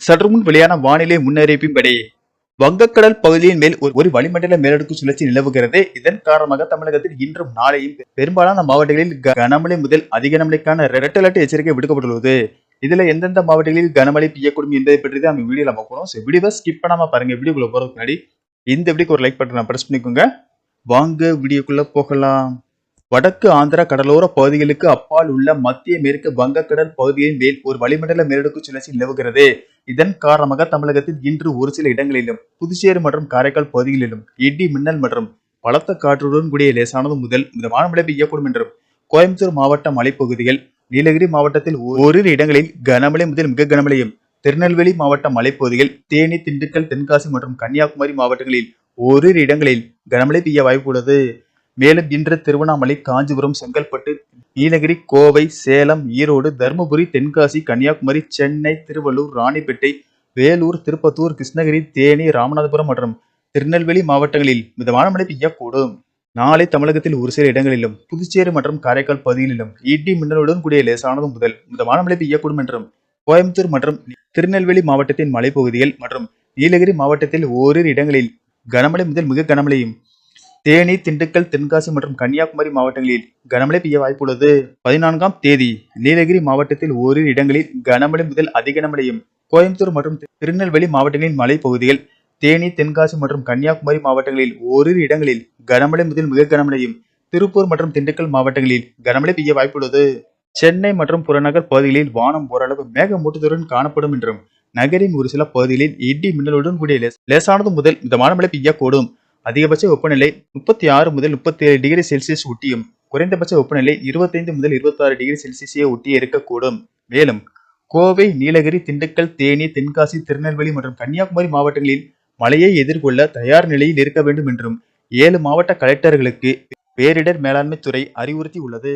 சற்று முன் வெளியான வானிலை முன்னறிவிப்பின்படி வங்கக்கடல் பகுதியின் மேல் ஒரு ஒரு வளிமண்டல மேலடுக்கு சுழற்சி நிலவுகிறது. இதன் காரணமாக தமிழகத்தில் இன்றும் நாளையும் பெரும்பாலான மாவட்டங்களில் கனமழை முதல் அதிக கனமழைக்கான ரெட் அலர்ட் எச்சரிக்கை விடுக்கப்பட்டுள்ளது. இதுல எந்தெந்த மாவட்டங்களில் கனமழை பெய்யக்கூடும் என்பதை பற்றி தான் நம்ம வீடியோல பார்க்கணும் ஸோ வீடியோவை ஸ்கிப் பண்ணாம பாருங்க. வீடியோக்குள்ள போறதுக்கு முன்னாடி இந்த வீடியோக்கு ஒரு லைக் பட்டன் ப்ரெஸ் பண்ணிக்கோங்க. வாங்க வீடியோக்குள்ள போகலாம். வடக்கு ஆந்திரா கடலோர பகுதிகளுக்கு அப்பால் உள்ள மத்திய மேற்கு வங்கக்கடல் பகுதியின் மேல் ஒரு வளிமண்டல மேலடுக்கு சுழற்சி நிலவுகிறது. இதன் காரணமாக தமிழகத்தில் இன்று ஒரு சில இடங்களிலும் புதுச்சேரி மற்றும் காரைக்கால் பகுதிகளிலும் இடி மின்னல் மற்றும் பலத்த காற்றுடன் கூடிய லேசானது முதல் மிதமான மழை பெய்யக்கூடும் என்றும் கோயம்புத்தூர் மாவட்ட மலைப்பகுதிகள் நீலகிரி மாவட்டத்தில் ஓரிரு இடங்களில் கனமழை முதல் மிக கனமழையும் திருநெல்வேலி மாவட்ட மலைப்பகுதிகள் தேனி திண்டுக்கல் தென்காசி மற்றும் கன்னியாகுமரி மாவட்டங்களில் ஓரிரு இடங்களில் கனமழை பெய்ய வாய்ப்பு உள்ளது மேலும் இன்று திருவண்ணாமலை காஞ்சிபுரம் செங்கல்பட்டு நீலகிரி கோவை சேலம் ஈரோடு தருமபுரி தென்காசி கன்னியாகுமரி சென்னை திருவள்ளூர் ராணிப்பேட்டை வேலூர் திருப்பத்தூர் கிருஷ்ணகிரி தேனி ராமநாதபுரம் மற்றும் திருநெல்வேலி மாவட்டங்களில் மிதமான மழை பெய்யக்கூடும். நாளை தமிழகத்தில் ஒரு சில இடங்களிலும் புதுச்சேரி மற்றும் காரைக்கால் பகுதிகளிலும் இடி மின்னலுடன் கூடிய லேசானது முதல் மிதமான மழை பெய்யக்கூடும் என்றும் கோயம்புத்தூர் மற்றும் திருநெல்வேலி மாவட்டத்தின் மலைப்பகுதிகள் மற்றும் நீலகிரி மாவட்டத்தில் ஓரிரு இடங்களில் கனமழை முதல் மிக கனமழையும் தேனி திண்டுக்கல் தென்காசி மற்றும் கன்னியாகுமரி மாவட்டங்களில் கனமழை பெய்ய வாய்ப்புள்ளது பதினான்காம் தேதி நீலகிரி மாவட்டத்தில் ஓரிரு இடங்களில் கனமழை முதல் அதிக கனமழையும் கோயம்புத்தூர் மற்றும் திருநெல்வேலி மாவட்டங்களின் மலைப்பகுதிகள் தேனி தென்காசி மற்றும் கன்னியாகுமரி மாவட்டங்களில் ஓரிரு இடங்களில் கனமழை முதல் மிக கனமழையும் திருப்பூர் மற்றும் திண்டுக்கல் மாவட்டங்களில் கனமழை பெய்ய வாய்ப்புள்ளது சென்னை மற்றும் புறநகர் பகுதிகளில் வானம் ஓரளவு மேகமூட்டத்துடன் காணப்படும் என்றும் நகரின் ஒரு சில பகுதிகளில் இடி மின்னலுடன் கூடிய லேசானது முதல் மிதமான மழை பெய்யக்கூடும். அதிகபட்ச வெப்பநிலை முப்பத்தி ஆறு முதல் முப்பத்தி ஏழு டிகிரி செல்சியஸ் ஒட்டியும் குறைந்தபட்ச வெப்பநிலை இருபத்தைந்து முதல் இருபத்தாறு டிகிரி செல்சியஸே ஒட்டி இருக்கக்கூடும். மேலும் கோவை நீலகிரி திண்டுக்கல் தேனி தென்காசி திருநெல்வேலி மற்றும் கன்னியாகுமரி மாவட்டங்களில் மழையை எதிர்கொள்ள தயார் நிலையில் இருக்க வேண்டும் என்றும் ஏழு மாவட்ட கலெக்டர்களுக்கு பேரிடர் மேலாண்மை துறை அறிவுறுத்தி உள்ளது